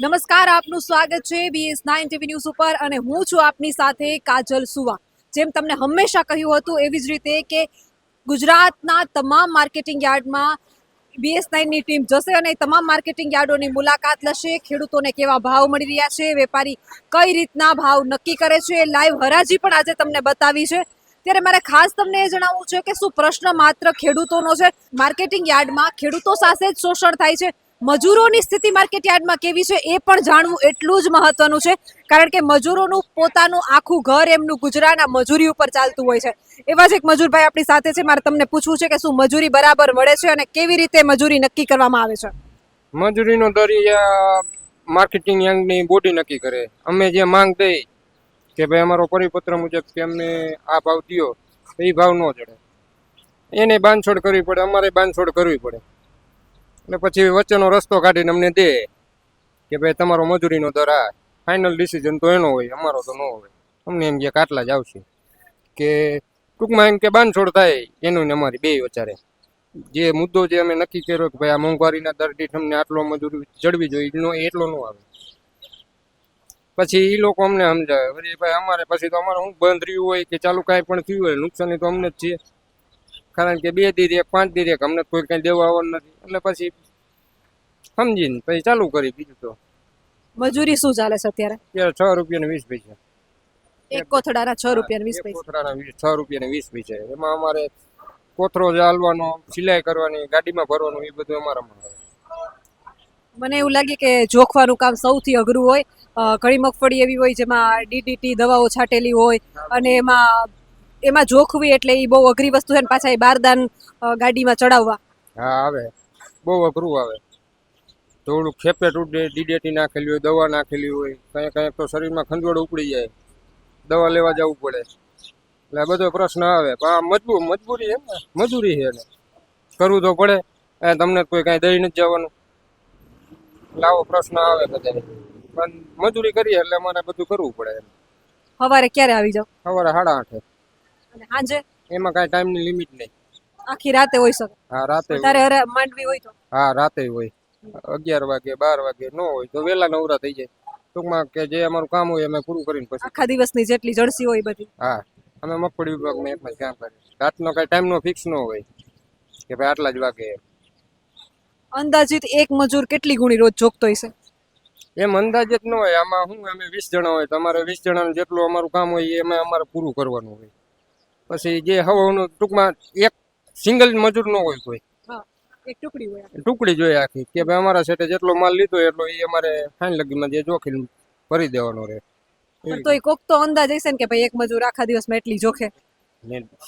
નમસ્કાર, આપનું સ્વાગત છે બીએસ નાઇન ટીવી ન્યૂઝ ઉપર અને હું છું આપની સાથે કાજલ સુવા. જેમ તમને હંમેશા કહ્યું હતું, એવી જ રીતે કે ગુજરાતના તમામ માર્કેટિંગ યાર્ડમાં બીએસ નાઇનની ટીમ જશે અને તમામ માર્કેટિંગ યાર્ડોની મુલાકાત લેશે. ખેડૂતોને કેવા ભાવ મળી રહ્યા છે, વેપારી કઈ રીતના ભાવ નક્કી કરે છે લાઈવ હરાજી પણ આજે તમને બતાવી છે. ત્યારે મારે ખાસ તમને એ જણાવવું છે કે શું પ્રશ્ન માત્ર ખેડૂતોનો છે? માર્કેટિંગ યાર્ડમાં ખેડૂતો સાથે જ શોષણ થાય છે? મજૂરોની સ્થિતિ માર્કેટ યાર્ડમાં કેવી છે એ પણ જાણવું એટલું જ મહત્વનું છે. કારણ કે મજૂરોનું પોતાનું આખું ઘર એમનું ગુજરાન મજૂરી ઉપર ચાલતું હોય છે. એવા જ એક મજૂરભાઈ આપણી સાથે છે. મારે તમને પૂછવું છે કે શું મજૂરી બરાબર મળે છે અને કેવી રીતે મજૂરી નક્કી કરવામાં આવે છે? મજૂરીનો દર માર્કેટિંગ યાર્ડની બોડી નક્કી કરે. અમે જે માંગ દઈ કે ભાઈ અમારો પરિપત્ર મુજબ કે અમને આ ભાવ દ્યો એ ભાવ ન ચડે એને બાંધછોડ કરવી પડે, અમારે બાંધછોડ કરવી પડે. એટલે પછી વચ્ચેનો રસ્તો કાઢીને અમને દે કે ભાઈ તમારો મજૂરીનો દર આ. ફાઇનલ ડિસિઝન તો એનો હોય, અમારો તો ન હોય. અમને એમ કે કાટલા જ આવશે. કે ટૂંકમાં એમ કે બાંધછોડ થાય, એનું ને અમારી બે વચારે જે મુદ્દો જે અમે નક્કી કર્યો કે ભાઈ આ મોંઘવારીના દર દીઠ અમને આટલો મજૂરી ચડવી જોઈએ એટલો ન આવે. પછી એ લોકો અમને સમજાવે વળી ભાઈ, અમારે પછી તો અમારે શું બંધ રહ્યું હોય કે ચાલુ કાંઈ પણ થયું હોય, નુકસાની તો અમને જ છે. કારણ કે બે દી રેક પાંચ દી રેક અમને કોઈ કાંઈ દેવા આવવાનું નથી. એટલે પછી સમજીને પછી ચાલુ કરી બીજું તો. મજૂરી શું ચાલે છે અત્યારે? અત્યારે છ રૂપિયા ને વીસ પૈસા. એક કોથળાના છ રૂપિયા વીસ પૈસા. કોથળાના છ રૂપિયા ને વીસ પૈસા. એમાં અમારે કોથરો ચાલવાનો સિલાઈ કરવાની ગાડીમાં ભરવાનું એ બધું અમારામાં આવે મને એવું લાગે કે જોખવાનું કામ સૌથી અઘરું હોય. ઘણી મગફળી એવી હોય જેમાં ડીડીટી દવાઓ છાંટેલી હોય અને એમાં એમાં જોખવી એટલે એ બહુ અઘરી વસ્તુ છે ને પાછા એ બારદાન ગાડીમાં ચડાવવા. હા આવે. બહુ અઘરું આવે. થોડું ખેપે તૂટે ડીડેટી નાખેલી હોય દવા નાખેલી હોય કંઈક કંઈક તો શરીરમાં ખંજોળ ઉપડી જાય. દવા લેવા જવું પડે. એટલે બધો પ્રશ્ન આવે. પણ આ મજબૂર મજબૂરી ને? મજૂરી છે ને કરવું તો પડે. એ તમને કોઈ કાંઈ દઈ નથી જવાનું. આવો પ્રશ્ન આવે બધાને પણ મજૂરી કરીએ એટલે અમારે બધું કરવું પડે એમ. સવારે ક્યારે આવી જાવ સવારે સાડા આઠે. અને સાંજે એમાં કાંઈ ટાઈમની લિમિટ નહીં. આખી રાતે હોય શકે. હા રાતે તારે માંડવી હોય તો. હા રાતે હોય. અગિયાર વાગે બાર વાગે ન હોય તો વેલા નવરા થઈ જાય. ટૂંકમાં કે જે અમારું કામ હોય અમે પૂરું કરીને પછી આખા દિવસની જેટલી જળસી હોય બધી. હા અમે મગફળી વિભાગમાં એમાં જ કામ કરીએ. રાતનો કાંઈ ટાઈમનો ફિક્સ ન હોય કે ભાઈ આટલા જ વાગે. અંદાજિત એક મજૂર કેટલી ગુણી રોજ જોગતો હશે? એમ અંદાજિત ન હોય. આમાં હું અમે વીસ જણા હોય તમારે વીસ જણાનું જેટલું અમારું કામ હોય એ અમે અમારે પૂરું કરવાનું હોય. પછી જે હવાનું ટૂંકમાં એક સિંગલ મજૂર ન હોય કોઈ. ટુકડી જોઈએ આખી કે ભાઈ અમારા સેટે જેટલો માલ લીધો એટલો એ અમારે ફાઇન લગીમાં જે જોખીને ભરી દેવાનો રહે. તો એ કોક તો અંદાજ હશે ને કે ભાઈ એક મજૂર આખા દિવસમાં એટલી જોખે.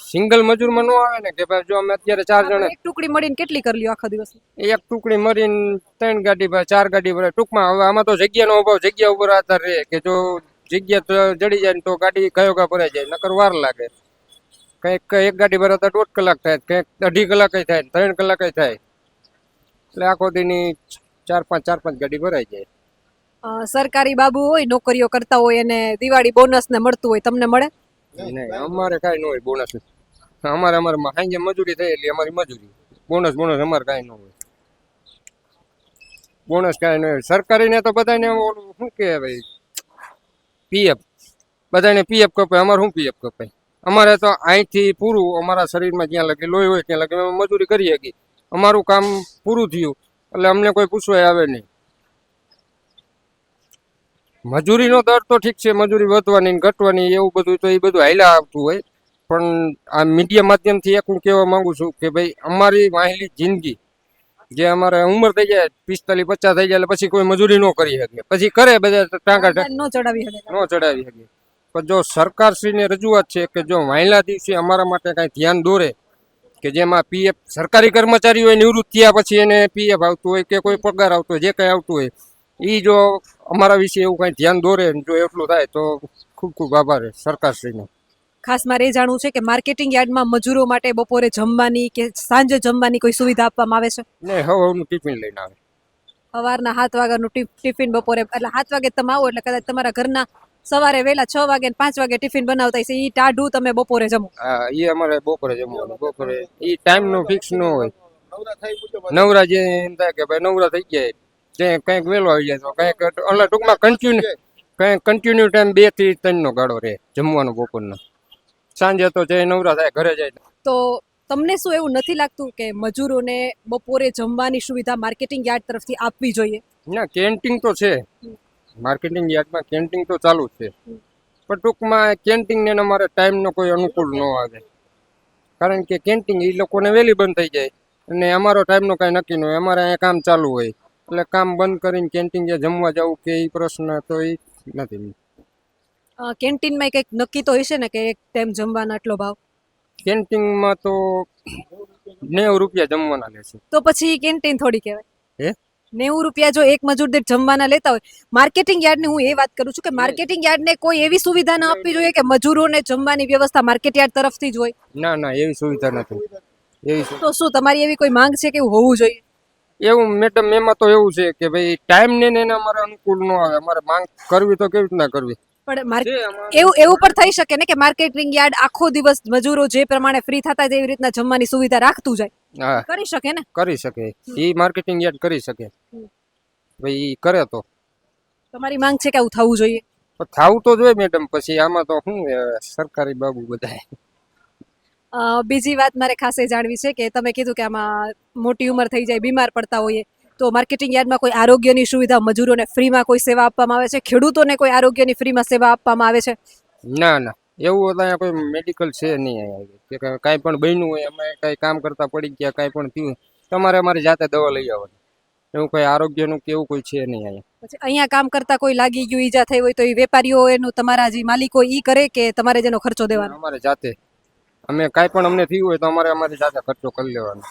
સિંગલ મજૂરમાં નો આવે ને કે ભાઈ જો અમે અત્યારે ચાર જણા એક ટુકડી મળીને કેટલી કરી લ્યો આખા દિવસ એક ટુકડી મરીને ત્રણ ગાડી ભાઈ ચાર ગાડી ભરાય ટૂંકમાં હવે આમાં તો જગ્યાનો અભાવ જગ્યા ઉપર આધાર રહે કે જો જગ્યા જડી જાય ને તો ગાડી કયો કા ભરાઈ જાય નકર વાર લાગે. કંઈક એક ગાડી ભરાતા દોઢ કલાક થાય કંઈક અઢી કલાક થાય ત્રણ કલાક થાય. એટલે આખો દીની ચાર પાંચ ચાર પાંચ ગાડી ભરાઈ જાય. સરકારી બાબુ હોય નોકરીઓ કરતા હોય અને દિવાળી બોનસ ને મળતું હોય તમને મળે? નહીં અમારે કાંઈ ન હોય બોનસ. અમારે અમારે સાંજે મજૂરી થઈ એટલે અમારી મજૂરી. બોનસ બોનસ અમારે કાંઈ ન હોય. બોનસ કાંઈ ન હોય. સરકારીને તો બધાને ઓલું શું કે ભાઈ પીએફ. બધાને પીએફ કપાય અમારે શું પીએફ કપાય? અમારે તો અહીંથી પૂરું અમારા શરીરમાં જ્યાં લગે લોહી હોય ત્યાં લગે અમે મજૂરી કરી શકીએ. અમારું કામ પૂરું થયું એટલે અમને કોઈ પૂછવાય આવે નહીં. મજૂરીનો દર તો ઠીક છે મજૂરી વધવાની ઘટવાની એવું બધું તો એ બધું હાઈલા આવતું હોય. પણ આ મીડિયા માધ્યમથી એક હું કહેવા માંગુ છું કે ભાઈ અમારી વાહેલી જિંદગી જે અમારે ઉંમર થઈ જાય પિસ્તાલીસ પચાસ થઈ જાય એટલે પછી કોઈ મજૂરી ન કરી શકે. પછી કરે બધા ટાંકા નો ચડાવી શકે. ન ચડાવી શકે. પણ જો સરકારશ્રીને રજૂઆત છે કે જો વાયલા દિવસે અમારા માટે કાંઈ ધ્યાન દોરે કે જેમાં પીએફ સરકારી કર્મચારી હોય નિવૃત્ત થયા પછી એને પીએફ આવતું હોય કે કોઈ પગાર આવતો હોય જે કંઈ આવતું હોય એ જો અમારા વિશે એવું કાંઈ ધ્યાન દોરે જો એટલું થાય તો ખૂબ ખૂબ આભાર સરકારશ્રીનો. ખાસ મારે એ જાણવું છે કે માર્કેટિંગ યાર્ડમાં મજૂરો માટે બપોરે જમવાની કે સાંજે જમવાની કોઈ સુવિધા આપવામાં આવે છે? ને હવાનું ટિફિન લઈને આવે. સવારના સાત વાગ્યાનું ટિફ- ટિફિન બપોરે એટલે સાત વાગે તમે આવો એટલે કદાચ તમારા ઘરના સવારે વહેલા છ વાગે પાંચ વાગે ટિફિન બનાવતા હશે એ ટાઢું તમે બપોરે જમો. હા એ અમારે બપોરે જમવાનું બપોરે. એ ટાઈમનો ફિક્સ ન હોય. નવરા જે એમ થાય કે ભાઈ નવરા થઈ ગયા તે કંઈક વહેલો આવી જાય તો કંઈક એટલે ટૂંકમાં કન્ટિન્યુ કંઈક કન્ટિન્યુ ટાઈમ બેથી ત્રણનો ગાળો રહે જમવાનો બપોરનો. સાંજે તો જે નવરા થાય ઘરે જાય. તો તમને શું એવું નથી લાગતું કે મજૂરોને બપોરે જમવાની સુવિધા માર્કેટિંગ યાર્ડ તરફથી આપવી જોઈએ? ના કેન્ટીન તો છે. માર્કેટિંગ યાર્ડમાં કેન્ટીન તો ચાલુ છે. પણ ટૂંકમાં કેન્ટીનને અમારે ટાઈમનો કોઈ અનુકૂળ ન આવે. કારણ કે કેન્ટીન એ લોકોને વહેલી બંધ થઈ જાય. અને અમારો ટાઈમનો કાંઈ નક્કી ન હોય. અમારે અહીંયા કામ ચાલુ હોય. એટલે કામ બંધ કરીને કેન્ટીન જે જમવા જવું કે એ પ્રશ્ન તો એ નથી. કેન્ટીનમાં કંઈક નક્કી તો હશે ને કે એક ટાઈમ જમવાનો આટલો ભાવ? કેન્ટીનમાં તો નેવું રૂપિયા જમવાના લેશે. તો પછી કેન્ટીન થોડી કહેવાય. હે? નેવું રૂપિયા જો એક મજૂર દીઠ જમવાના લેતા હોય માર્કેટિંગ યાર્ડની હું એ વાત કરું છું કે માર્કેટિંગ યાર્ડને કોઈ એવી સુવિધા ન આપવી જોઈએ કે મજૂરોને જમવાની વ્યવસ્થા માર્કેટ યાર્ડ તરફથી જ હોય? ના ના એવી સુવિધા નથી. એવી તો શું તમારી એવી કોઈ માંગ છે કે એવું હોવું જોઈએ? એવું મેડમ એમાં તો એવું છે કે ભાઈ ટાઈમ ને એને અમારે અનુકૂળ ન આવે. અમારે માંગ કરવી તો કેવી રીતના કરવી? પણ માર્કેટ એવું એવું પણ થઈ શકે ને કે માર્કેટિંગ યાર્ડ આખો દિવસ મજૂરો જે પ્રમાણે ફ્રી થતા તેવી રીતના જમવાની સુવિધા રાખતું જાય. હા. કરી શકે ને? કરી શકે. એ માર્કેટિંગ યાર્ડ કરી શકે. ભાઈ ઈ કરે તો. તમારી માંગ છે કે આવું થવું જોઈએ? તો થાવું તો જોઈએ મેડમ પછી આમાં તો શું સરકારી બાબુ બધા બીજી વાત મારે ખાસ જાણવી છે કે તમે કીધું કે આમાં મોટી ઉંમર થઈ જાય બીમાર પડતા હોઈએ. તો માર્કેટિંગ યાર્ડમાં કોઈ આરોગ્યની સુવિધા મજૂરોને ફ્રીમાં કોઈ સેવા આપવામાં આવે છે? ખેડૂતોને કોઈ આરોગ્યની ફ્રીમાં સેવા આપવામાં આવે છે? ના ના. એવું અહીંયા કોઈ મેડિકલ છે નહીં. કે કાંઈ- કાંઈ પણ બન્યું હોય અમે કાંઈ કામ કરતા પડી ગયા કાંઈ પણ થયું. તમારે અમારી જાતે દવા લઈ આવવાની. એવું કોઈ આરોગ્યનું કે એવું કોઈ છે નહીં અહીંયા. પછી અહીંયા કામ કરતા કોઈ લાગી ગયું ઈજા થઈ હોય તો એ વેપારીઓ એનું તમારા જે માલિકો ઈ કરે કે તમારે જેનો ખર્ચો દેવાનો? અમારે જાતે. અમે કાંઈ પણ અમને થયું હોય તો અમારે અમારી જાતે ખર્ચો કરી લેવાનો.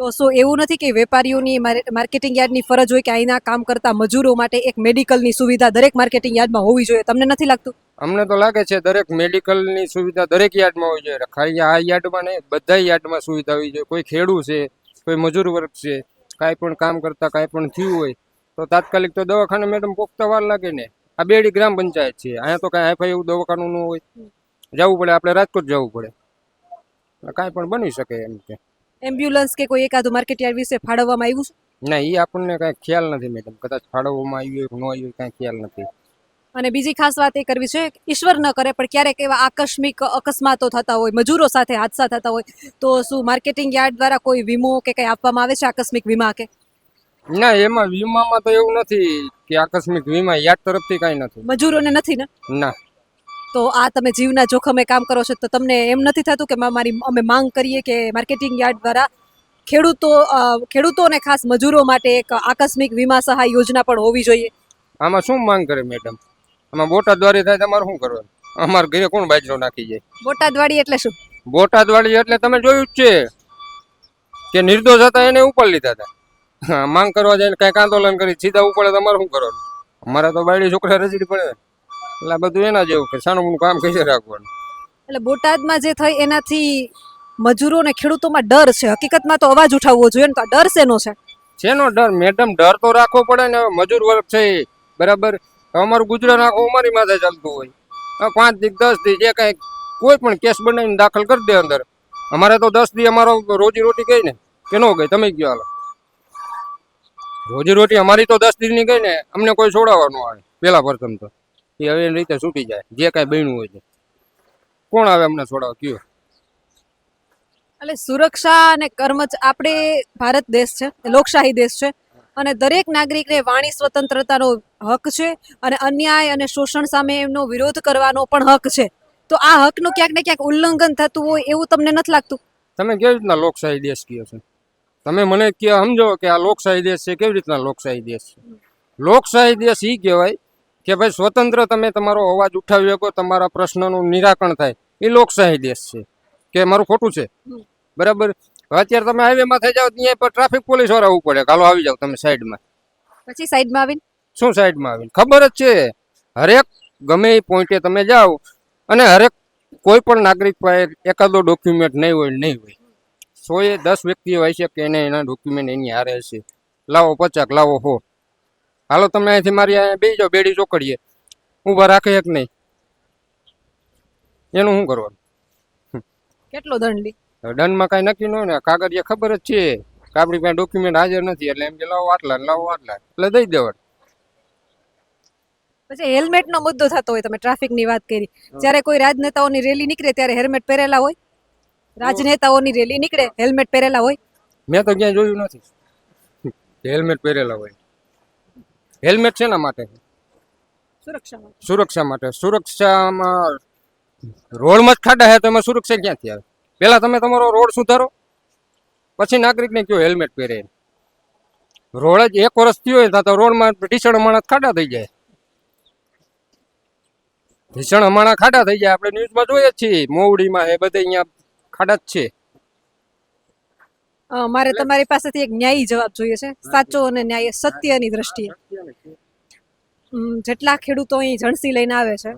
તો શું એવું નથી કે વેપારીઓની માર્કેટિંગ યાર્ડની ફરજ હોય કે અહીંના કામ કરતા મજૂરો માટે એક મેડિકલની સુવિધા દરેક માર્કેટિંગ યાર્ડમાં હોવી જોઈએ? તમને નથી લાગતું? અમને તો લાગે છે દરેક મેડિકલની સુવિધા દરેક યાર્ડમાં હોવી જોઈએ. ખાલી આ યાર્ડમાં નહીં બધા યાર્ડમાં સુવિધા હોવી જોઈએ. કોઈ ખેડૂત છે કોઈ મજૂર વર્ગ છે કાંઈ પણ કામ કરતા કાંઈ પણ થયું હોય તો તાત્કાલિક તો દવાખાને મેડમ પોખતા વાર લાગે ને. આ બેડી ગ્રામ પંચાયત છે. અહીંયા તો કાંઈ હાઈફાઈ એવું દવાખાનું ન હોય. જવું પડે આપણે રાજકોટ જવું પડે. કાંઈ પણ બની શકે એમ કે. એમ્બ્યુલન્સ કે કોઈ એકાદ માર્કેટ યાર્ડ વિશે ફાળવવામાં આવ્યું છે? ના એ આપણને કાંઈ ખ્યાલ નથી મેડમ. કદાચ ફાળવવામાં આવ્યું ન આવ્યું કાંઈ ખ્યાલ નથી. અને બીજી ખાસ વાત એ કરવી છે ઈશ્વર ન કરે પણ ક્યારેક એવા આકસ્મિક અકસ્માતો થતા હોય મજૂરો સાથે હાદસા થતા હોય તો શું માર્કેટિંગ યાર્ડ દ્વારા કોઈ વીમો કે કંઈ આપવામાં આવે છે આકસ્મિક વીમા કે? ના એમાં વીમામાં તો એવું નથી કે આકસ્મિક વીમા યાદ તરફથી કાંઈ નથી. મજૂરોને નથી ને? ના. તો આ તમે જીવના જોખમે કામ કરો છો તો તમને એમ નથી થતું કે મારી અમે માંગ કરીએ કે માર્કેટિંગ યાર્ડ દ્વારા ખેડૂતો ખેડૂતોને ખાસ મજૂરો માટે એક આકસ્મિક વીમા સહાય યોજના પણ હોવી જોઈએ? આમાં શું માંગ કરે મેડમ? આમાં બોટાદ વાળી થાય તમારે શું કરવાનું? અમારે ઘરે કોણ બાજરો નાખી જાય? બોટાદવાડી એટલે શું? બોટાદ એટલે તમે જોયું જ છે કે નિર્દોષ હતા એને ઉપર લીધા હતા. માંગ કરવા જાય ને આંદોલન કરી સીધા ઉપર તમારે શું કરવાનું? અમારા તો બાયડી છોકરા રજડી પડે એટલે બધું એના જેવું કે સાનું કામ કઈ રાખવાનું. એટલે બોટાદમાં જે થઈ એનાથી મજૂરો ને ખેડૂતોમાં ડર છે. હકીકતમાં તો અવાજ ઉઠાવવો જોઈએ ને તો ડર શેનો છે? શેનો ડર? મેડમ ડર તો રાખવો પડે ને મજૂર વર્ગ છે બરાબર? અમારું ગુજરાત આખું અમારી માથે ચાલતું હોય. પાંચ દી દસ દી જે કાંઈ કોઈ પણ કેસ બનાવીને દાખલ કરી દે અંદર. અમારે તો દસ દી અમારો રોજી રોટી ગઈ ને. કે ન ગઈ? તમે કયો હાલો. રોજી રોટી અમારી તો દસ દીની ગઈ ને. અમને કોઈ છોડાવવાનું આવે. પેલા પ્રથમ તો. એ હવે એની રીતે છૂટી જાય. જે કાંઈ બન્યું હોય છે. કોણ આવે અમને છોડાવ કયો? એટલે સુરક્ષા અને કર્મચ આપણે ભારત દેશ છે લોકશાહી દેશ છે. અને દરેક નાગરિકને વાણી સ્વતંત્રતાનો હક છે અને અન્યાય અને શોષણ સામે એમનો વિરોધ કરવાનો પણ હક છે. તો આ હકનું ક્યાંક ને ક્યાંક ઉલ્લંઘન થતું હોય એવું તમને નથી લાગતું? તમે કેવી રીતના લોકશાહી દેશ કયો છો? તમે મને કે સમજો કે આ લોકશાહી દેશ છે કેવી રીતના લોકશાહી દેશ છે? લોકશાહી દેશ એ કહેવાય કે ભાઈ સ્વતંત્ર તમે તમારો અવાજ ઉઠાવી શકો તમારા પ્રશ્નનું નિરાકરણ થાય. એ લોકશાહી દેશ છે. કે મારું ખોટું છે? બરાબર? અત્યારે તમે હાઈવેમાં થઈ જાઓ ત્યાં પર ટ્રાફિક પોલીસવાળા આવવું પડે. કાલો આવી જાવ તમે સાઈડમાં પછી સાઈડમાં આવીને? શું સાઈડમાં આવીને? ખબર જ છે. હરેક ગમે એ પોઈન્ટે તમે જાઓ અને હરેક કોઈ પણ નાગરિક પાસે એકાદો ડોક્યુમેન્ટ નહીં હોય નહીં હોય. સો એ દસ વ્યક્તિ હોય છે કે એને એના ડોક્યુમેન્ટ એની હારે હશે. લાવો પચાક લાવો હો હાલો તમે અહીંથી મારી અહીંયા બેસી જાઓ બેડી ચોકડીએ. ઊભા રાખે એક નહીં. એનું શું કરવાનું? કેટલો દંડ લી? દંડમાં કાંઈ નક્કી ન હોય ને કાગળિયા ખબર જ છે. કે આપણી પાસે ડોક્યુમેન્ટ હાજર નથી એટલે એમ કે લાવો આટલા ને લાવો આટલા એટલે દઈ દેવા પછી હેલ્મેટનો મુદ્દો થતો હોય તમે ટ્રાફિકની વાત કરી. જ્યારે કોઈ રાજનેતાઓની રેલી નીકળે ત્યારે હેલ્મેટ પહેરેલા હોય. રાજનેતાઓની રેલી નીકળે હેલ્મેટ પહેરેલા હોય. મેં તો ક્યાંય જોયું નથી. હેલ્મેટ પહેરેલા હોય. હેલ્મેટ શેના માટે? સુરક્ષા માટે. સુરક્ષામાં રોડમાં જ ખાડા હે તો એમાં સુરક્ષા ક્યાંથી આવે? પહેલાં તમે તમારો રોડ સુધારો. પછી નાગરિકને કયો હેલ્મેટ પહેરે? રોડ જ એક વર્ષ થયો હોય તો રોડમાં ઢીસણ માણસ ખાડા થઈ જાય. ઢીસણ હમણાં ખાડા થઈ જાય. આપણે ન્યૂઝમાં જોઈએ જ છીએ. મોવડીમાં એ બધે અહીંયા ખાડા જ છે. મારે તમારી પાસેથી એક ન્યાયી જવાબ જોઈએ છે. સાચો અને ન્યાય સત્યની દ્રષ્ટિએ. જેટલા ખેડૂતો અહીં જણસી લઈને આવે છે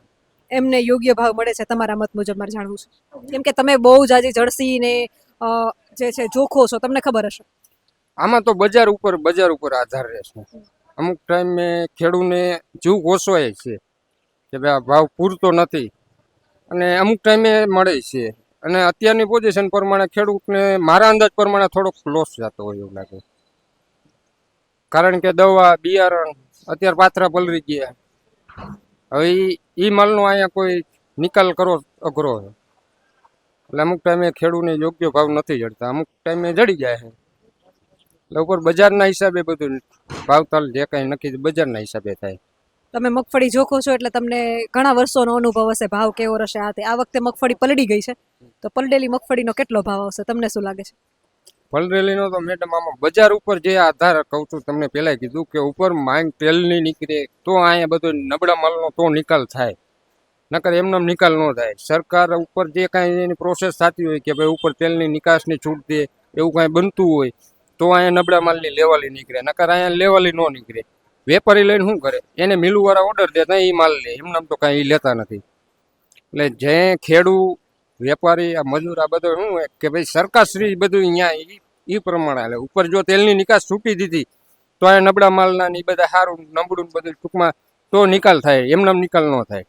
એમને યોગ્ય ભાવ મળે છે તમારા મત મુજબ મારે જાણવું છે. કેમ કે તમે બહુ જાજી જણસી ને અ, જે છે જોખો છો તમને ખબર હશે. આમાં તો બજાર ઉપર બજાર ઉપર આધાર રહેશે અમુક ટાઈમે ખેડૂને જીવ ઘોસવાય છે કે ભાઈ આ ભાવ પૂરતો નથી. અને અમુક ટાઈમે મળે છે. અને અત્યારની પોઝિશન પ્રમાણે ખેડૂતને, મારા અંદાજ પ્રમાણે થોડોક લોસ જતો હોય એવું લાગે. કારણ કે દવા, બિયારણ અત્યારે પાથરા પલરી ગયા. હવે ઈ માલનો અહીંયા કોઈ નિકાલ કરવો અઘરો છે. એટલે અમુક ટાઈમે ખેડૂને યોગ્ય ભાવ નથી જડતા. અમુક ટાઈમે જડી જાય છે. એટલે ઉપર બજારના હિસાબે બધું ભાવતાલ જે કાંઈ નક્કી બજારના હિસાબે થાય. તમે મગફળી જોખો છો એટલે તમને ઘણા વર્ષોનો અનુભવ હશે. ભાવ કેવો રહેશે? આ આ વખતે મગફળી પલડી ગઈ છે. તો પલડેલી મગફળીનો કેટલો ભાવ આવશે? તમને શું લાગે છે? ફલરેલીનો તો મેડમ આમાં બજાર ઉપર જે આધાર કહું છું, તમને પહેલાં કીધું કે ઉપર માંગ તેલની નીકળે, તો અહીંયા બધો નબળા માલનો તો નિકાલ થાય. નકર એમનો નિકાલ ન થાય. સરકાર ઉપર જે કાંઈ એની પ્રોસેસ થતી હોય કે ભાઈ ઉપર તેલની નિકાસની છૂટ દે, એવું કાંઈ બનતું હોય, તો અહીંયા નબળા માલની લેવાલી નીકળે. નકર અહીંયા લેવાલી ન નીકળે. વેપારી લઈને શું કરે? એને મિલુવાળા ઓર્ડર દે ત્યાં એ માલ લે. એમને તો કાંઈ લેતા નથી. એટલે જે ખેડૂ વેપારી, આ મજૂર, આ બધો શું કે ભાઈ સરકારશ્રી બધું અહીંયા એ પ્રમાણે હાલે ઉપર જો તેલની નિકાસ છૂટી દીધી, તો આ નબળા માલના ને એ બધા સારું નબળું બધું ટૂંકમાં તો નિકાલ થાય, એમનામ નિકાલ ન થાય.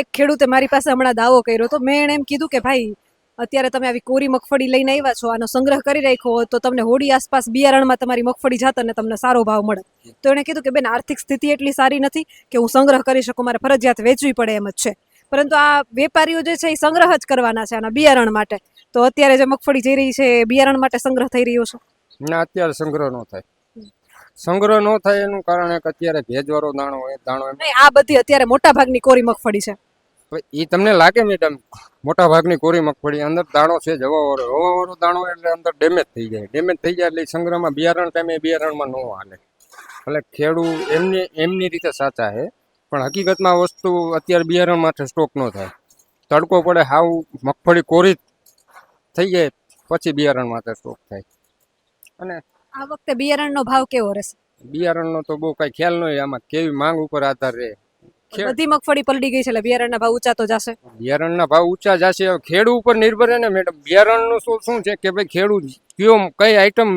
એક ખેડૂતે મારી પાસે હમણાં દાવો કર્યો તો મેં એણે એમ કીધું કે ભાઈ, અત્યારે તમે આવી કોરી મગફળી લઈને આવ્યા છો, આનો સંગ્રહ કરી રાખ્યો હોય, તો તમને હોડી આસપાસ બિયારણમાં તમારી મગફળી જાત અને તમને સારો ભાવ મળે. તો એણે કીધું કે બેન, આર્થિક સ્થિતિ એટલી સારી નથી કે હું સંગ્રહ કરી શકું, મારે ફરજિયાત વેચવી પડે એમ જ છે. પરંતુ આ વેપારીઓ જે છે એ સંગ્રહ જ કરવાના છે આના બિયારણ માટે. તો અત્યારે જે મગફળી જઈ રહી છે એ બિયારણ માટે સંગ્રહ થઈ રહ્યો છે. ના અત્યારે સંગ્રહ ન થાય. સંગ્રહ ન થાય એનું કારણ એક અત્યારે ભેજવાળો દાણો હોય દાણો નહીં આ બધી અત્યારે મોટા ભાગની કોરી મગફળી છે. એ તમને લાગે મેડમ મોટા ભાગની કોરી મગફળી અંદર દાણો છે જ હવાવાળો હવાવાળો દાણો એટલે અંદર ડેમેજ થઈ જાય. ડેમેજ થઈ જાય એટલે સંગ્રહમાં બિયારણ ટાઈમે બિયારણમાં ન હાલે. એટલે ખેડૂત એમની એમની રીતે સાચા છે. પણ હકીકતમાં વસ્તુ અત્યારે બિયારણ માટે સ્ટોક ન થાય. તડકો પડે હાવ મગફળી કોરી થઈ જાય પછી બિયારણ માટે સ્ટોક થાય. અને આ વખતે બિયારણનો ભાવ કેવો રહેશે? બિયારણનો તો બહુ કાંઈ ખ્યાલ નહીં આમાં કેવી માંગ ઉપર આધાર રહે. બધી મગફળી પલડી ગઈ છે એટલે બિયારણના ભાવ ઊંચા તો જશે? બિયારણના ભાવ ઊંચા જશે ખેડૂ ઉપર નિર્ભર રહે ને મેડમ. બિયારણનું શું શું છે કે ભાઈ ખેડૂત કયો કઈ આઈટમ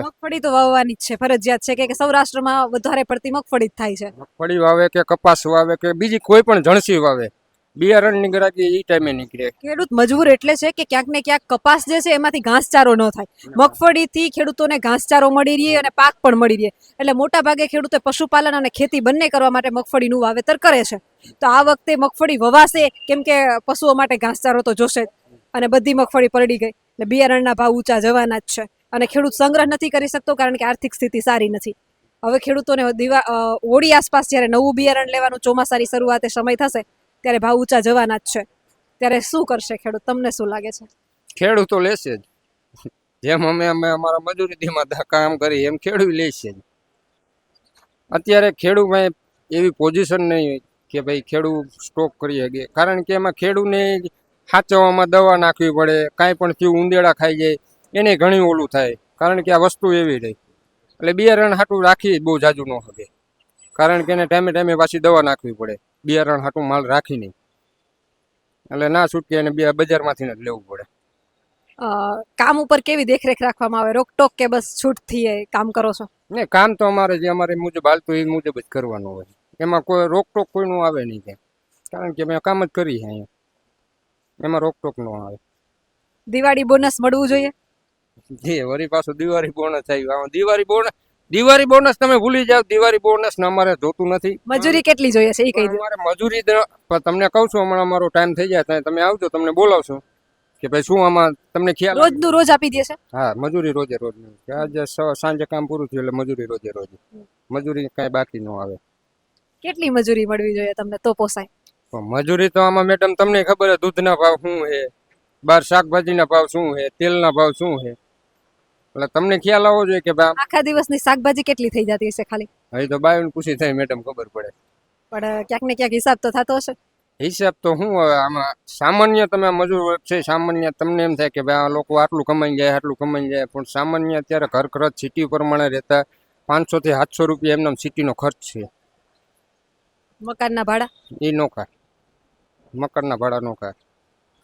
મગફળી તો વાવવાની જ છે. ફરજિયાત છે કે- સૌરાષ્ટ્રમાં વધારે પડતી મગફળી જ થાય છે. મગફળી વાવે કે કપાસ વાવે કે બીજી કોઈ પણ જણસી વાવે. બિયારણની નીકળાતી એ ટાઈમે નીકળે. ખેડૂત મજબૂર એટલે છે કે ક્યાંક ને ક્યાંક કપાસ જે છે એમાંથી ઘાસચારો ન થાય. મગફળીથી ખેડૂતોને ઘાસચારો મળી રહે અને પાક પણ મળી રહે. એટલે મોટા ભાગે ખેડૂતે પશુપાલન અને ખેતી બંને કરવા માટે મગફળીનું વાવેતર કરે છે. તો આ વખતે મગફળી વવાશે કેમ કે પશુઓ માટે ઘાસચારો તો જોશે અને બધી મગફળી પલળી ગઈ. એટલે બિયારણના ભાવ ઊંચા જવાના જ છે. અને ખેડૂત સંગ્રહ નથી કરી શકતો કારણ કે આર્થિક સ્થિતિ સારી નથી. હવે ખેડૂતોને દિવા હોળી આસપાસ જ્યારે નવું બિયારણ લેવાનું ચોમાસાની શરૂઆતે સમય થશે, ત્યારે ભાવ ઊંચા જવાના જ છે. ત્યારે શું કરશે ખેડૂત? તમને શું લાગે છે? ખેડૂતો લેશે જ. જેમ અમે અમે અમારા મજૂરી દીમાં કામ કરી, એમ ખેડૂત લેશે જ. અત્યારે ખેડૂતમાં એવી પોઝિશન નહીં કે ભાઈ ખેડૂત સ્ટોક કરી શકે. કારણ કે એમાં ખેડૂતને સાચવવામાં દવા નાખવી પડે, કાંઈ પણ થયું ઉંદેડા ખાઈ જાય. એને ઘણી ઓલું થાય કારણ કે આ વસ્તુ એવી રહી. એટલે બિયારણ હાટું રાખી બહુ જાજુ ન શકે કારણ કે એને ટાઈમે ટાઈમે પાછી દવા નાખવી પડે. બિયારણ હાટું માલ રાખી નહીં. એટલે ના છૂટકે એને બજારમાંથી જ લેવું પડે. કામ ઉપર કેવી દેખરેખ રાખવામાં આવે? રોકટોક કે બસ છૂટથી કામ કરો છો? ને કામ તો અમારે જે અમારે મુજબ હાલતું એ મુજબ જ કરવાનું હોય. એમાં કોઈ રોકટોક કોઈનું આવે નહીં કે. કારણ કે અમે કામ જ કરીએ અહીંયા. એમાં રોકટોક ન આવે. દિવાળી બોનસ મળવું જોઈએ? જે વળી પાછું દિવાળી બોનસ આવ્યું દિવાળી બોનસ દિવાળી બોનસ તમે ભૂલી જાવ દિવાળી બોનસ ને અમારે જોતું નથી. મજૂરી કેટલી જોઈએ છે એ કહી દો. અમારે મજૂરી તમને કહું છું હમણાં અમારો ટાઈમ થઈ જાય ત્યાં તમે આવજો તમને બોલાવશું. કે ભાઈ શું આમાં તમને ખ્યાલ રોજનું રોજ આપી દેશે? હા મજૂરી રોજે રોજ. આજે સાંજે કામ પૂરું થયું એટલે મજૂરી રોજે રોજ. મજૂરી કઈ બાકી ન આવે. કેટલી મજૂરી મળવી જોઈએ તમને? તો પોસાય. મજૂરી તો આમાં મેડમ તમને ખબર છે દૂધના ભાવ શું છે? બાર શાકભાજીના ભાવ શું છે? તેલના ભાવ શું છે? એટલે તમને ખ્યાલ આવવો જોઈએ કે ભાઈ આખા દિવસની શાકભાજી કેટલી થઈ જતી હશે ખાલી? હવે તો બાયું પૂછી થાય મેડમ ખબર પડે. પણ ક્યાંક ને ક્યાંક હિસાબ તો થતો હશે. હિસાબ તો શું હવે આમાં સામાન્ય તમે મજૂર છે સામાન્ય તમને એમ થાય કે ભાઈ આ લોકો આટલું કમાઈ જાય આટલું કમાઈ જાય પણ સામાન્ય અત્યારે ઘર ખર્ચ સિટી પ્રમાણે રહેતા પાંચસો થી સાતસો રૂપિયા એમનો સિટીનો ખર્ચ છે. મકાનના ભાડા? એ નોખા મકાનના ભાડા નોખા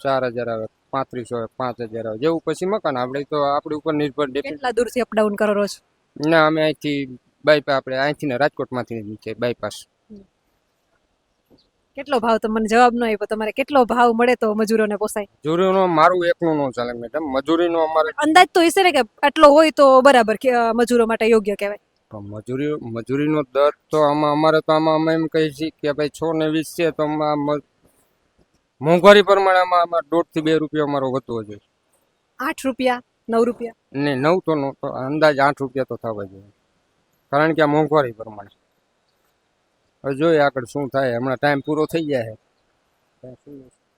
ચાર હજાર આવે પાંત્રીસો આવે પાંચ હજાર આવે જેવું પછી મકાન. આપણે તો આપણી ઉપર નિર્ભર કેટલા દૂરથી અપડાઉન કરો રોજ ના અમે અહીંથી બાયપાસ આપણે અહીંથી ને રાજકોટમાંથી નીચે બાયપાસ કેટલો ભાવ તમને જવાબ ન આપ્યો. તમારે કેટલો ભાવ મળે તો મજૂરોને પોસાય? મજૂરીનો મારું એકનું ન ચાલે મેડમ મજૂરીનો અમારે અંદાજ તો હશે ને કે આટલો હોય તો બરાબર મજૂરો માટે યોગ્ય કહેવાય. મજૂરી મજૂરીનો દર તો આમાં અમારે તો આમાં અમે એમ કહીએ છીએ કે ભાઈ છ ને વીસ છે તો મોંઘવારી પ્રમાણે આમાં દોઢથી બે રૂપિયા અમારો વધવો જોઈએ આઠ રૂપિયા? નવ રૂપિયા? ને નવ તો નો તો અંદાજ આઠ રૂપિયા તો થવા જોઈએ. કારણ કે આ મોંઘવારી પ્રમાણે. હવે જોઈએ આગળ શું થાય. હમણાં ટાઈમ પૂરો થઈ જાય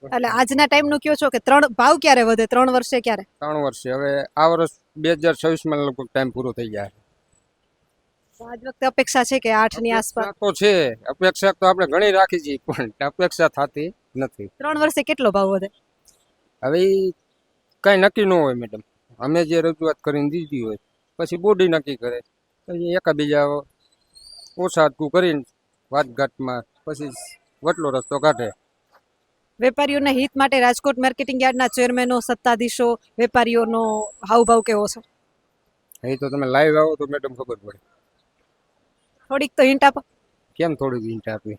એટલે આજના ટાઈમનું કયો છો કે ત્રણ ભાવ ક્યારે વધે? ત્રણ વર્ષે ક્યારે? ત્રણ વર્ષે. હવે આ વર્ષ બે હજાર છવ્વીસમાં લગભગ ટાઈમ પૂરો થઈ જાય આજ વખતે અપેક્ષા છે કે આઠની આસપાસ? તો છે. અપેક્ષા તો આપણે ઘણી રાખી છીએ પણ અપેક્ષા થતી નથી. ત્રણ વર્ષે કેટલો ભાવ વધે? હવે કઈ નક્કી ન હોય મેડમ અમે જે રજૂઆત કરીને દીધી હોય પછી બોડી નક્કી કરે. પછી એકાબીજા ઓછા અટકું કરીને વાતઘાટમાં પછી વટલો રસ્તો કાઢે. વેપારીઓના હિત માટે રાજકોટ માર્કેટિંગ યાર્ડના ચેરમેનો સત્તાધીશો વેપારીઓનો હાવભાવ કેવો છે? એ તો તમે લાઈવ આવો તો મેડમ ખબર પડે. થોડીક તો હિન્ટ આપો. કેમ થોડીક હિન્ટ આપી?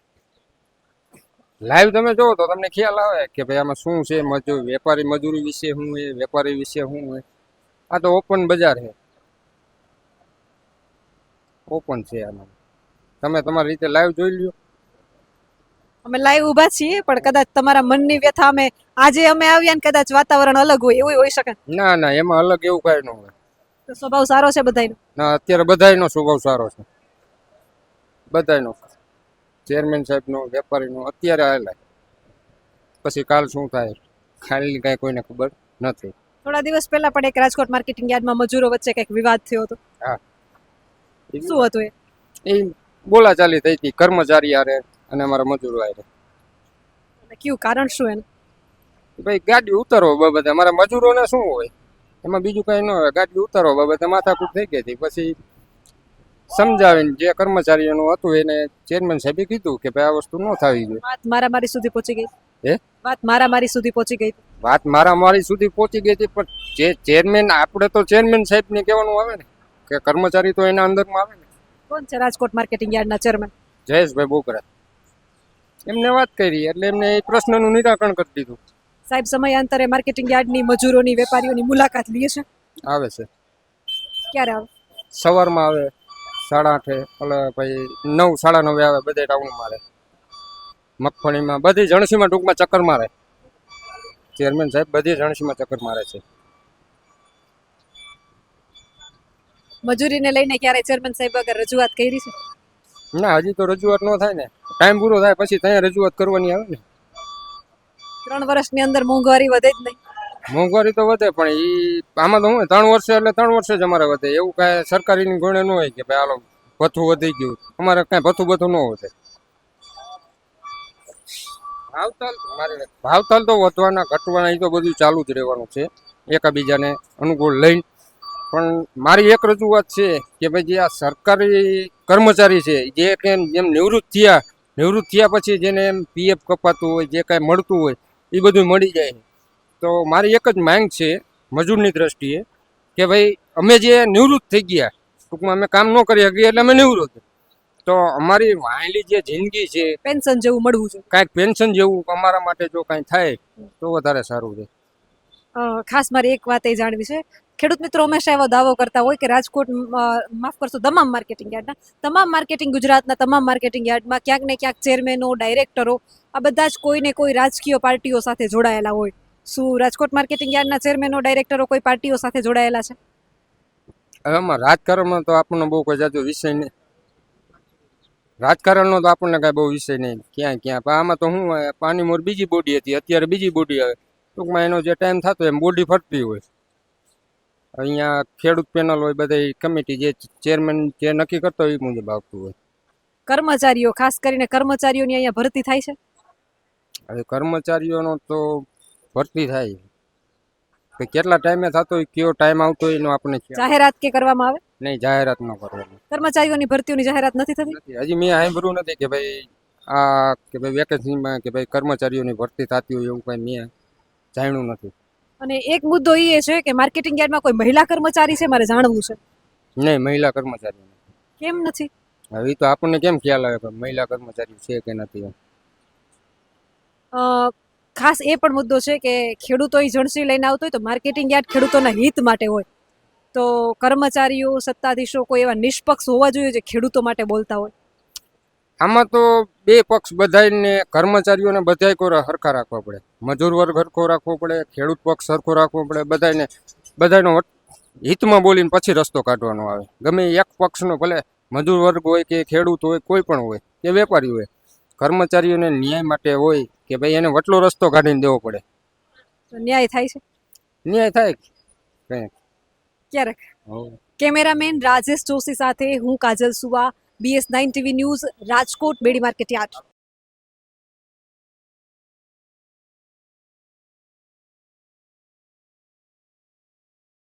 લાઈવ તમે જોવો તો તમને ખ્યાલ આવે કે ભાઈ આમાં શું છે મજૂર વેપારી મજૂરી વિશે શું એ વેપારી વિશે શું હોય આ તો ઓપન બજાર છે. ઓપન છે આમાં. તમે તમારી રીતે લાઈવ જોઈ લ્યો. અમે લાઈવ ઊભા છીએ પણ કદાચ તમારા મનની વ્યથા અમે આજે અમે આવ્યા ને કદાચ વાતાવરણ અલગ હોય એવું હોઈ શકે? ના ના એમાં અલગ એવું કાંઈ ન હોય. તો સ્વભાવ સારો છે બધાયનો? ના અત્યારે બધાયનો સ્વભાવ સારો છે. બધાયનો ચેરમેન સાહેબનો વેપારીનો અત્યારે આવેલા પછી કાલ શું થાય? ખાલી કાંઈ કોઈને ખબર નથી. થોડા દિવસ પહેલા પણ એક રાજકોટ માર્કેટિંગ યાર્ડમાં મજૂરો વચ્ચે કંઈક વિવાદ થયો હતો. હા. શું હતું એ? એ બોલાચાલી થઈ હતી. કર્મચારી આરે અને અમારા મજૂરો આરે અને કયું કારણ શું એનું? ભાઈ ગાડી ઉતારો બાબતે અમારા મજૂરોને શું હોય? એમાં બીજું કંઈ ન હોય. ગાડી ઉતારો બાબતે માથાકૂટ થઈ ગઈ હતી. પછી સમજાવીને જે કર્મચારીઓનું હતું એને ચેરમેન સાહેબે કીધું કે ભાઈ આ વસ્તુ ન થવી જોઈએ. વાત મારામારી સુધી પહોંચી ગઈ? હે? વાત મારામારી સુધી પહોંચી ગઈ? વાત મારા મારી સુધી પહોંચી ગઈ હતી પણ જે ચેરમેન આપણે તો ચેરમેન સાહેબને કહેવાનું આવે ને કે કર્મચારી તો એના અંદરમાં આવે ને. કોણ છે રાજકોટ માર્કેટિંગ યાર્ડના ચેરમેન જયેશભાઈ બોકરા એમને વાત કરી એટલે એમને એ પ્રશ્નનું નિરાકરણ કરી દીધું. સાહેબ સમયાંતરે માર્કેટિંગ યાર્ડની મજૂરોની વેપારીઓની મુલાકાત લે છે? આવે છે. ક્યારે આવે? સવારમાં આવે. સાડા આઠે એટલે ભાઈ નવ સાડા નવે આવે બધે ટાઉન મારે મગફળીમાં બધી જણસીમાં ટૂંકમાં ચક્કર મારે. ચેરમેન સાહેબ બધી જણસીમાં ચક્કર મારે છે. મજૂરીને લઈને ક્યારે ચેરમેન સાહેબ આગળ રજૂઆત કરી છે? ના હજી તો રજૂઆત ન થાય ને. ટાઈમ પૂરો થાય પછી ત્યાં રજૂઆત કરવાની આવે ને. ત્રણ વર્ષની અંદર મોંઘવારી વધે જ નહીં. મોંઘવારી તો વધે, પણ એ આમાં તો હું, ત્રણ વર્ષે એટલે ત્રણ વર્ષે જ અમારે વધે. એવું કાંઈ સરકારીની ગુણે ન હોય કે ભાઈ હાલો ભથ્થું વધી ગયું. અમારે કાંઈ ભથ્થું ભથ્થું ન વધે. ભાવતાલ મારે ભાવતાલ તો વધવાના, ઘટવાના એ તો બધું ચાલુ જ રહેવાનું છે. એકાબીજાને અનુકૂળ લઈને. પણ મારી એક રજૂઆત છે કે ભાઈ જે આ સરકારી કર્મચારી છે, જે કે જેમ નિવૃત્ત થયા નિવૃત્ત થયા પછી જેને એમ પીએફ કપાતું હોય, જે કાંઈ મળતું હોય એ બધું મળી જાય. તો મારી એક જ માંગ છે મજૂરની દ્રષ્ટિએ કે ભાઈ અમે જે નિવૃત્ત થઈ ગયા ટૂંકમાં અમે કામ ન કરી શકીએ એટલે અમે નિવૃત્ત. તો અમારી વાયેલી જે જિંદગી છે પેન્શન જેવું મળવું છે. કાંઈક પેન્શન જેવું અમારા માટે જો કાંઈ થાય તો વધારે સારું છે. ખાસ મારી એક વાત એ જાણવી છે. ખેડૂત મિત્રો હંમેશા એવો દાવો કરતા હોય કે રાજકોટ માફ કરશો તમામ માર્કેટિંગ યાર્ડના તમામ માર્કેટિંગ ગુજરાતના તમામ માર્કેટિંગ યાર્ડમાં ક્યાંક ને ક્યાંક ચેરમેનો ડાયરેક્ટરો આ બધા જ કોઈ ને કોઈ રાજકીય પાર્ટીઓ સાથે જોડાયેલા હોય. શું રાજકોટ માર્કેટિંગ યાર્ડના ચેરમેનો ડાયરેક્ટરો કોઈ પાર્ટીઓ સાથે જોડાયેલા છે? હવે આમાં રાજકારણમાં તો આપણને બહુ કોઈ જાજો વિષય નહીં. રાજકારણનો તો આપણને કાંઈ બહુ વિષય નહીં. ક્યાં ક્યાં. પણ આમાં તો શું હોય પાણી મોર બીજી બોડી હતી. અત્યારે બીજી બોડી આવે. ટૂંકમાં એનો જે ટાઈમ થતો એમ બોડી ફરતી હોય. અહીંયા ખેડૂત પેનલ હોય બધા કમિટી જે ચેરમેન જે નક્કી કરતો હોય એ મુજબ આવતું હોય. કર્મચારીઓ ખાસ કરીને કર્મચારીઓની અહીંયા ભરતી થાય છે? હવે કર્મચારીઓનો તો ભરતી થાય. કે કેટલા ટાઈમે થતો હોય કયો ટાઈમ આવતો હોય એનો આપણને જાહેરાત કે કરવામાં આવે? નહીં જાહેરાત ન કરવાની. કર્મચારીઓની ભરતીઓની જાહેરાત નથી થતી? હજી મેં સાંભળ્યું નથી કે ભાઈ આ કે ભાઈ વેકેન્સીમાં કે ભાઈ કર્મચારીઓની ભરતી થતી હોય એવું કઈ મેં જાણ્યું નથી. અને એક મુદ્દો એ છે કે માર્કેટિંગ યાર્ડમાં કોઈ મહિલા કર્મચારી છે? મારે જાણવું છે. નહીં મહિલા કર્મચારી કેમ નથી? હવે તો આપણને કેમ ખ્યાલ આવે કે મહિલા કર્મચારી છે કે નથી ખાસ એ પણ મુદ્દો છે કે ખેડૂતો એ જણસી લઈને આવતો હોય તો માર્કેટિંગ યાર્ડ ખેડૂતોના હિત માટે હોય. તો કર્મચારીઓ, સત્તાધીશો કોઈ એવા નિષ્પક્ષ હોવા જોઈએ જે ખેડૂતો માટે બોલતા હોય. આમાં તો બે પક્ષ બધાને કર્મચારીઓને બધાય કોરા હરખા રાખવા પડે. મજૂર વર્ગ હરખો રાખવો પડે, ખેડૂત પક્ષ સરખો રાખવો પડે બધાને બધાનો હિતમાં બોલીને પછી રસ્તો કાઢવાનો આવે. ગમે એક પક્ષનો ભલે મજૂર વર્ગ હોય કે ખેડૂત હોય, કોઈ પણ હોય, કે વેપારી હોય કર્મચારીઓને ન્યાય માટે હોય કે ભાઈ એને વટલો રસ્તો કાઢીને દેવો પડે. ન્યાય થાય છે? ન્યાય થાય ક્યારેક. કેમેરામેન રાજેશ જોશી સાથે હું Kajal Suva BS nine TV news Rajkot Bedi market yard.